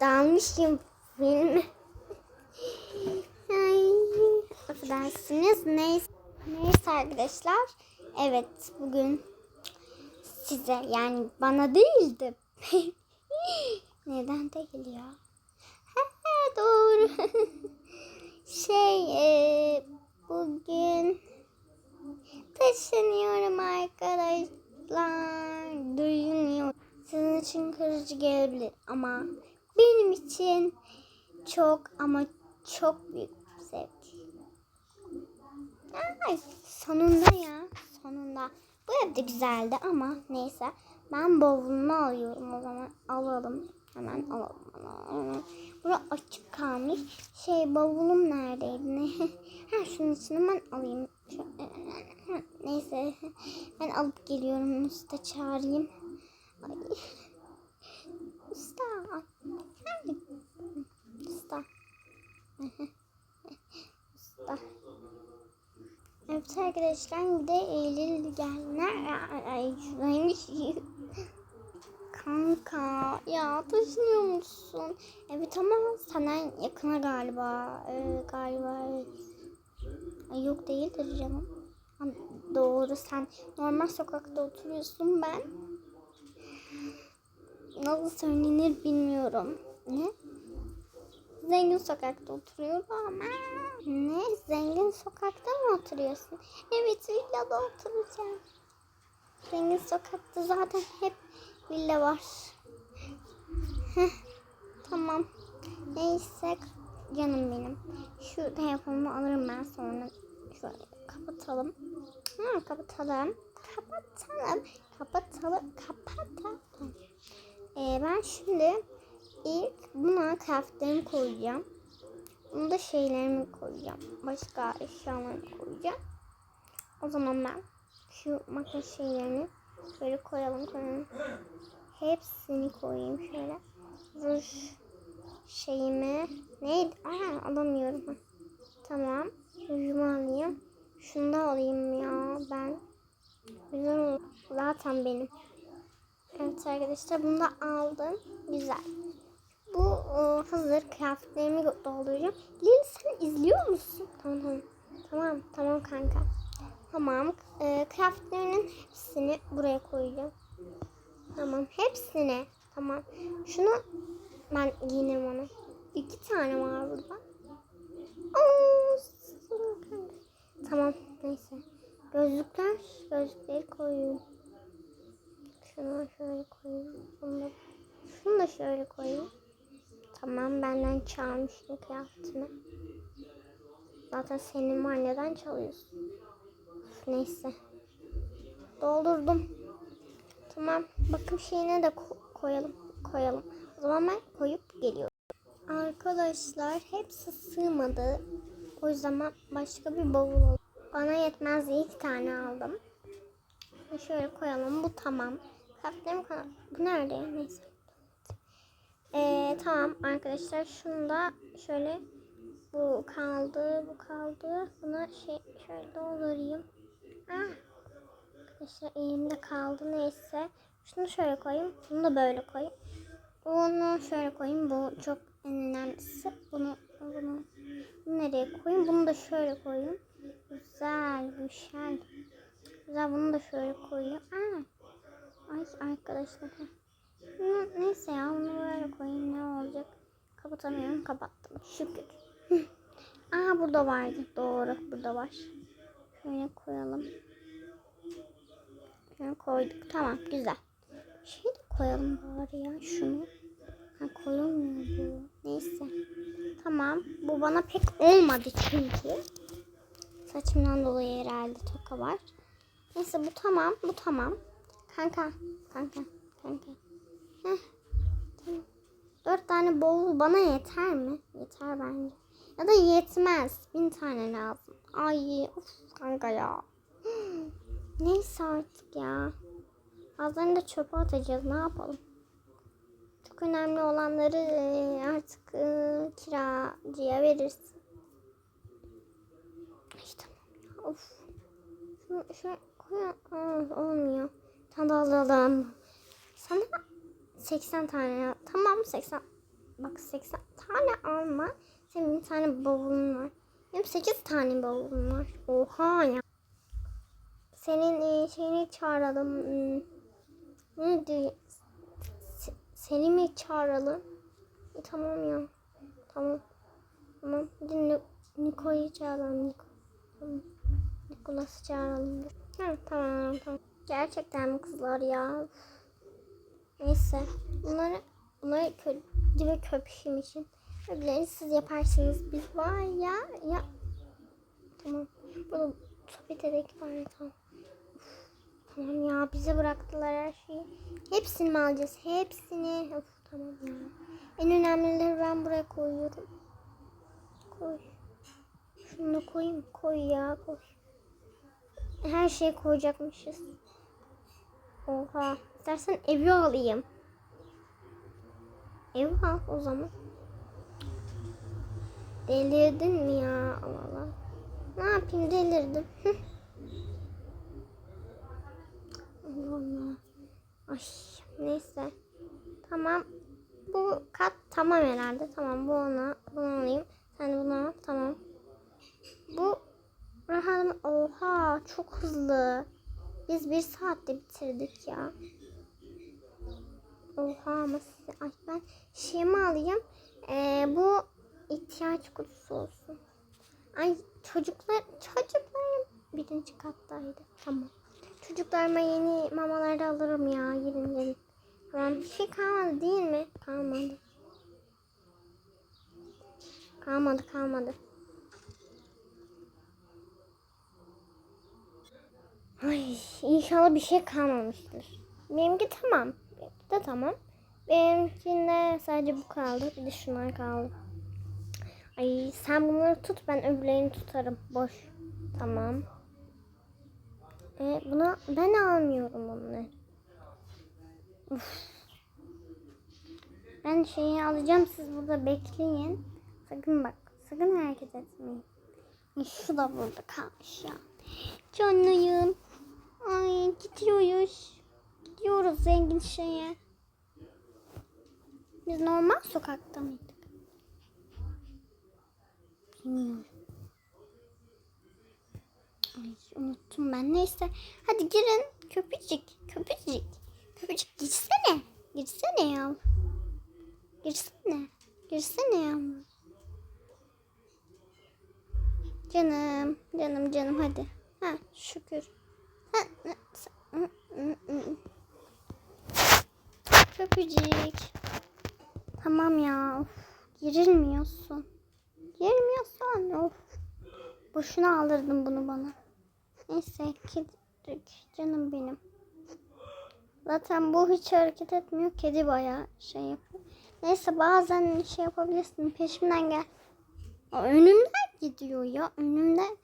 dalmışım filmi. Ay, affedersiniz. Neyse, neyse arkadaşlar. Evet bugün size yani bana değildi. Neden değil ya? Ha, Doğru. şey e, bugün taşınıyorum arkadaşlar. Duyuyor. Sizin için kırıcı gelebilir ama benim için çok ama çok büyük bir zevk. Ay, sonunda ya. Sonunda. Bu ev de güzeldi ama neyse. Ben bavulumu alıyorum o zaman. Alalım. Hemen alalım. alalım. Bura açık kalmış. Şey bavulum neredeydi? Ne? ha şunun içine ben alayım. Neyse. Ben alıp geliyorum. Usta çağırayım. Ay. Usta. Nerede? Usta. Usta. Evet arkadaşlar bir de Eylül. Ay şuradaymış. Kanka ya taşınıyor musun? Evet ama senden yakına galiba. Ee, galiba. Ay, yok değildir canım. Doğru sen normal sokakta oturuyorsun ben. Nasıl söylenir bilmiyorum. Ne? Zengin sokakta oturuyorum ama. Ne? Zengin sokakta mı oturuyorsun? Evet villada oturacağım. Zengin sokakta zaten hep villa var. Heh, tamam. Neyse canım benim. Şu telefonumu alırım ben sonra. Şöyle kapatalım. Ha, kapatalım. Kapatalım. Kapatalım. Kapatalım. Ee, ben şimdi ilk buna kıyafetlerimi koyacağım. Bunu da şeylerimi koyacağım. Başka eşyalarımı koyacağım. O zaman ben şu makyaj şeylerini şöyle koyalım koyalım. Hepsini koyayım şöyle. Ruj şeyimi neydi? Aa alamıyorum. Tamam. Rujumu alayım. Şunu da alayım ya ben. Güzel olur. Zaten benim. Evet arkadaşlar bunu da aldım. Güzel. Bu e, hazır kıyafetlerimi dolduracağım. Lili sen izliyor musun? Tamam tamam. Tamam kanka. Tamam. E, kıyafetlerinin hepsini buraya koyacağım. Tamam. Hepsini. Tamam. Şunu ben giyinirim onu. İki tane var burada. Aa. Tamam. Neyse. Gözlükler. Gözlükleri koyuyorum. Şunu şöyle koyayım. Şunu da şöyle koyayım. Tamam benden çalmıştın kıyafetimi. Zaten senin var neden çalıyorsun? Neyse. Doldurdum. Tamam. Bakım şeyine de ko- koyalım. Koyalım. O zaman ben koyup geliyorum. Arkadaşlar hepsi sığmadı. O yüzden başka bir bavul alayım. Bana yetmez iki tane aldım. Şöyle koyalım. Bu tamam. Kıyafetlerim kadar. Bu nerede? Neyse. Ee, tamam arkadaşlar. Şunu da şöyle bu kaldı. Bu kaldı. Buna şey şöyle doldurayım. Ah. Arkadaşlar elimde kaldı. Neyse. Şunu şöyle koyayım. Bunu da böyle koyayım. Bunu şöyle koyayım. Bu çok en önemlisi. Bunu bunu, nereye koyayım? Bunu da şöyle koyayım. Güzel, güzel. Güzel bunu da şöyle koyayım. Aa. Ay arkadaşlar. Hı, Neyse ya bunu böyle koyayım ne olacak? Kapatamıyorum kapattım şükür. Aa burada vardı doğru burada var. Şöyle koyalım. Şöyle koyduk tamam güzel. Şey de koyalım bari ya şunu. Ha koyulmuyor bu. Neyse. Tamam bu bana pek olmadı çünkü. Saçımdan dolayı herhalde toka var. Neyse bu tamam bu tamam. Kanka kanka kanka. Heh. Dört tane bavul bana yeter mi? Yeter bence. Ya da yetmez. Bin tane lazım. Ay of kanka ya. Neyse artık ya. Bazılarını da çöpe atacağız. Ne yapalım? Çok önemli olanları e, artık e, kiracıya verirsin. Ay tamam. Of. Şunu şöyle koy. Aa, olmuyor. Da alalım. Sana 80 tane. Tamam 80. bak 80 tane alma. Senin bir tane bavulun var. Benim 8 tane bavulum var. Oha ya. Senin şeyini çağıralım. Hmm, Ne diyor? Se- Seni mi çağıralım? E, tamam ya. Tamam. Tamam. Ni- Niko'yu çağıralım. Niko. Nikolas'ı çağıralım. Ha, tamam tamam. Gerçekten mi kızlar ya? Neyse. Bunları bunları kedi ve köpüşüm için. Öbürlerini siz yaparsınız. Biz var ya ya. Tamam. Bunu sohbet edek var tamam. Tamam ya bize bıraktılar her şeyi. Hepsini mi alacağız? Hepsini. Of, tamam ya. En önemlileri ben buraya koyuyorum. Koy. Şunu koyayım. Koy ya koy. Her şeyi koyacakmışız. Oha. İstersen evi alayım. Ev al o zaman. Delirdin mi ya? Allah Allah. Ne yapayım delirdim. Allah Allah. Ay neyse. Tamam. Bu kat tamam herhalde. Tamam bu ona. Bunu alayım. Sen bunu al. Tamam. Bu Rahan oha çok hızlı. Biz bir saatte bitirdik ya. Oha ama size- ay ben şey mi alayım? Ee, bu ihtiyaç kutusu olsun. Ay çocuklar çocuklar birinci kattaydı. Tamam. Çocuklarıma yeni mamalar da alırım ya. Gelin gelin. Tamam bir şey kalmadı değil mi? Kalmadı. Kalmadı kalmadı. Ay inşallah bir şey kalmamıştır. Benimki tamam. Benimki de tamam. Benimkinde sadece bu kaldı. Bir de şunlar kaldı. Ay sen bunları tut ben öbürlerini tutarım. Boş. Tamam. E, buna ben almıyorum onları. Uf. Ben şeyi alacağım siz burada bekleyin. Sakın bak. Sakın hareket etmeyin. Ay, Şu da burada kalmış ya. Canlıyım. Ay gidiyoruz. Gidiyoruz zengin şeye. Biz normal sokakta mıydık? Bilmiyorum. Ay unuttum ben. Neyse. Hadi girin. Köpücük. Köpücük. Köpücük girsene. Girsene ya. Girsene. Girsene ya. Canım. Canım canım hadi. Ha şükür. Ha, ha, sa- hı, hı, hı. Köpücük. Tamam ya. Of, girilmiyorsun. Girilmiyorsun. Of. Boşuna aldırdın bunu bana. Neyse kedik canım benim. Zaten bu hiç hareket etmiyor. Kedi bayağı şey yapıyor. Neyse bazen şey yapabilirsin. Peşimden gel. O önümden gidiyor ya. Önümden.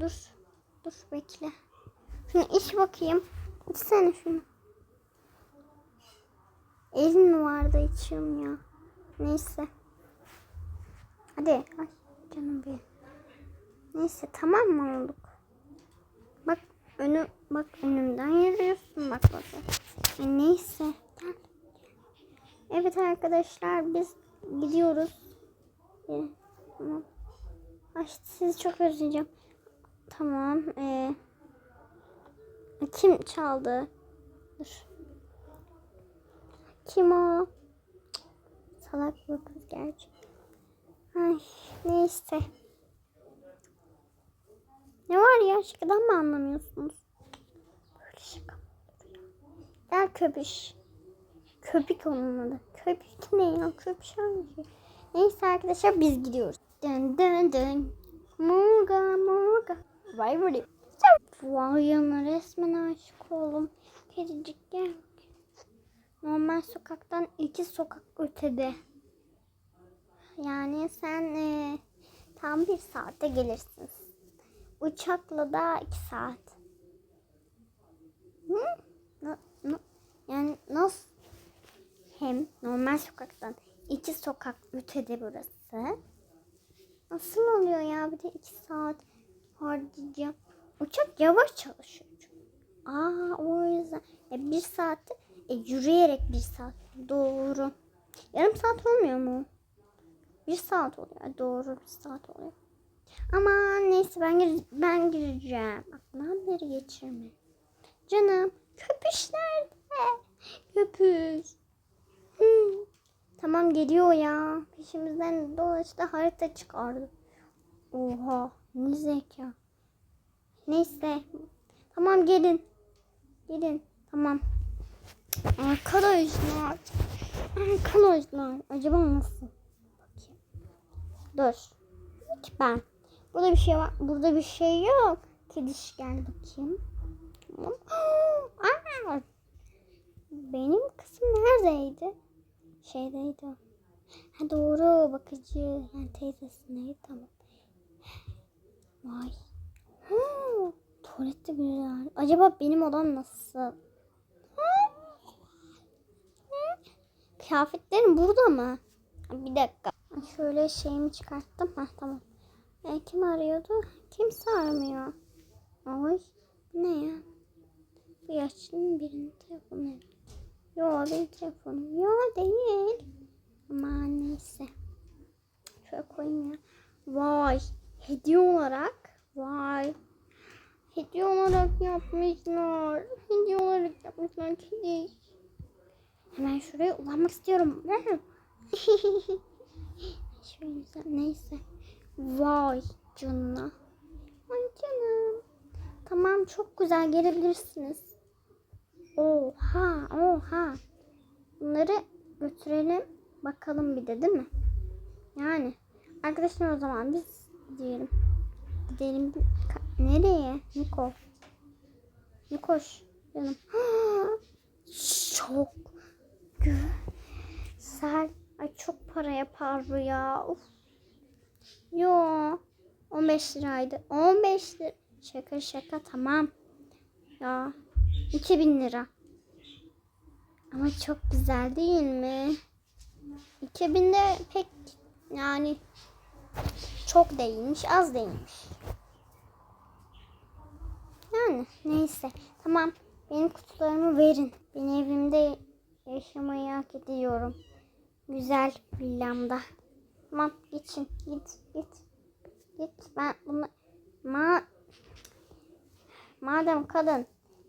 Dur. Dur bekle. Şunu iç bakayım. İçsene şunu. Elin mi vardı içiyorum ya. Neyse. Hadi. Ay canım benim. Neyse tamam mı olduk? Bak önü bak önümden yürüyorsun bak bak. E, neyse. Gel. Evet arkadaşlar biz gidiyoruz. Ee, tamam. Ay sizi çok özleyeceğim. Tamam. Ee, kim çaldı? Dur. Kim o? Salak bu kız gerçek. Ay neyse. Ne var ya şakadan mı anlamıyorsunuz? Böyle şaka? Gel köpüş. Köpük onun adı. Köpük ne ya? Köpüş hangi? Neyse arkadaşlar biz gidiyoruz. Dön dön dön. Muga muga. Vay böyle. Vay yana resmen aşık oldum. Kedicik gel. Normal sokaktan iki sokak ötede. Yani sen e, tam bir saate gelirsin. Uçakla da iki saat. Hı? Na- na- yani nasıl? Hem normal sokaktan iki sokak ötede burası. Nasıl oluyor ya bir de iki saat harcayacağım. Uçak yavaş çalışıyor. Aa o yüzden. E, bir saatte e, yürüyerek bir saat. Doğru. Yarım saat olmuyor mu? Bir saat oluyor. Doğru bir saat oluyor. Ama neyse ben gir ben gireceğim. Aklından beri geçirme. Canım köpüş nerede? Köpüş. Hı. Tamam geliyor ya. Peşimizden dolaştı harita çıkardı. Oha ne zeka. Neyse. Tamam gelin. Gelin. Tamam. Arkadaşlar. Arkadaşlar. Acaba nasıl? Bakayım. Dur. İlk ben. Burada bir şey var. Burada bir şey yok. Kediş gel bakayım. Aa! Benim kızım neredeydi? Şeydeydi. Ha doğru bakıcı. Yani teyzesindeydi tamam. Vay. Ha, tuvalet de güzel. Acaba benim odam nasıl? Ha? Ha? Kıyafetlerim burada mı? Bir dakika. Şöyle şeyimi çıkarttım. Ha tamam. E, kim arıyordu? Kimse aramıyor. Ay ne ya? Bu yaşlının birinin telefonu. Yo benim telefonum. Yo değil. Ama neyse. Şöyle koyayım ya. Vay. Hediye olarak. Vay. Hediye olarak yapmışlar. Hediye olarak yapmışlar. Kedi. Hemen şuraya ulanmak istiyorum. Şöyle güzel. Neyse. Vay canına. Ay canım. Tamam çok güzel gelebilirsiniz. Oha oha. Bunları götürelim. Bakalım bir de değil mi? Yani. Arkadaşlar o zaman biz gidelim. Gidelim. Nereye? Niko. Nikoş. Canım. Çok güzel. Ay çok para yapar bu ya. Uf. Yo. 15 liraydı. 15 lira. Şaka şaka tamam. Ya. 2000 lira. Ama çok güzel değil mi? 2000 de pek yani çok değilmiş, az değilmiş. Yani neyse. Tamam. Benim kutularımı verin. Ben evimde yaşamayı hak ediyorum. Güzel villamda. Tamam geçin. Git git. Git. Ben bunu ma madem kadın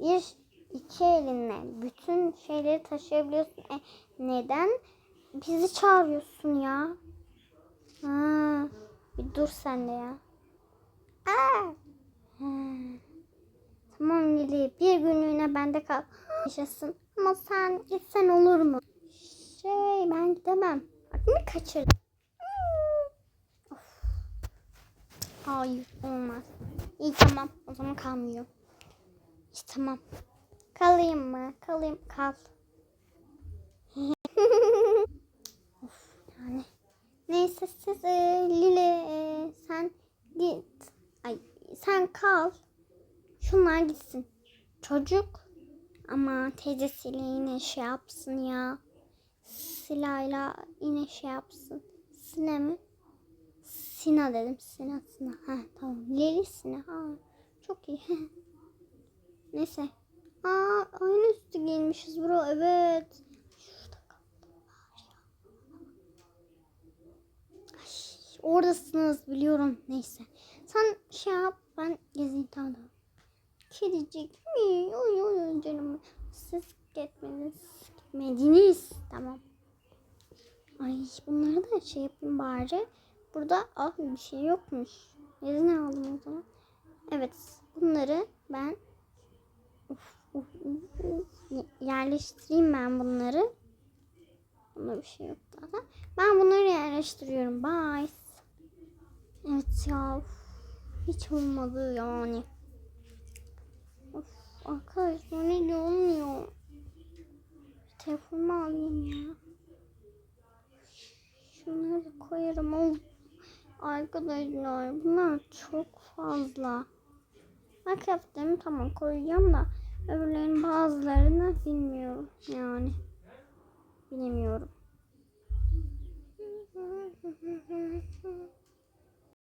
bir iki elinle bütün şeyleri taşıyabiliyorsun. E, neden bizi çağırıyorsun ya? Ha, bir dur sen de ya. Aa. Ha. Tamam Lili bir günlüğüne bende kal. Yaşasın. Ama sen gitsen olur mu? Şey ben gidemem. Aklımı kaçırdım. Hmm. Hayır olmaz. İyi tamam o zaman kalmıyor. İyi tamam. Kalayım mı? Kalayım. Kal. of yani. Neyse siz e, Lile e, sen git. Ay sen kal. Şunlar gitsin. Çocuk ama teyzesiyle yine şey yapsın ya. Sila'yla yine şey yapsın. Sine mi? Sina dedim. Sina Sina. Ha tamam. Lili Sina. Ha, çok iyi. Neyse. Aa aynı üstü giymişiz bro. Evet. Ay, oradasınız biliyorum. Neyse. Sen şey yap. Ben gezeyim tamam. Kedicik mi? Oy oy oy canım. Siz gitmediniz. Gitmediniz. Tamam. Ay bunları da şey yapayım bari. Burada ah bir şey yokmuş. Nereden aldım o zaman? Evet bunları ben Uf, uf, uf, yerleştireyim ben bunları. Bunda bir şey yok daha. Ben bunları yerleştiriyorum. Bye. Evet ya. uf, Hiç olmadı yani. Of, arkadaşlar ne de olmuyor. Telefonumu alayım ya. Şunları koyarım. Of. Arkadaşlar bunlar çok fazla. Bak yaptım tamam koyacağım da öbürlerin bazılarını bilmiyorum yani. Bilemiyorum.